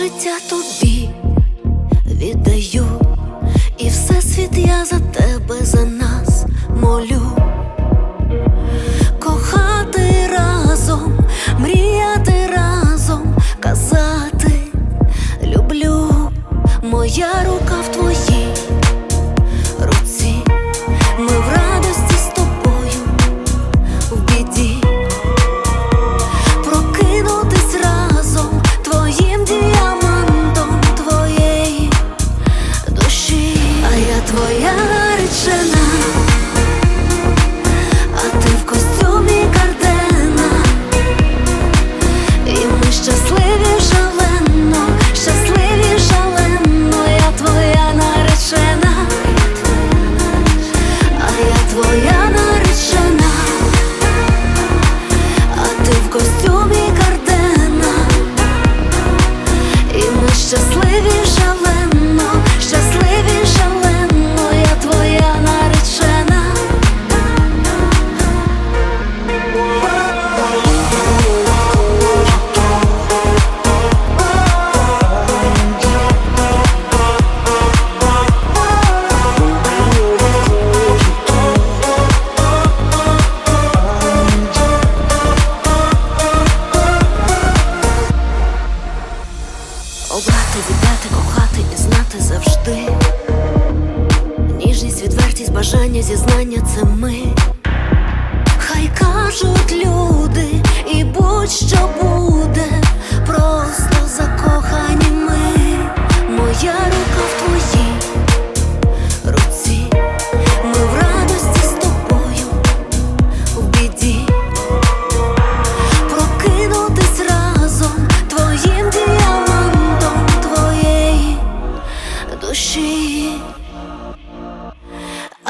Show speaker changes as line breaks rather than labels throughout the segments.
життя тобі віддаю, і все світ я за тебе, за нас молю. Обрати, віддати, кохати і знати завжди. Ніжність, відвертість, бажання, зізнання це ми. Хай кажуть люди, і будь-що будь.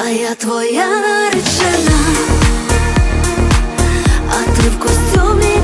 А я твоя наречена, а ти в костюмі.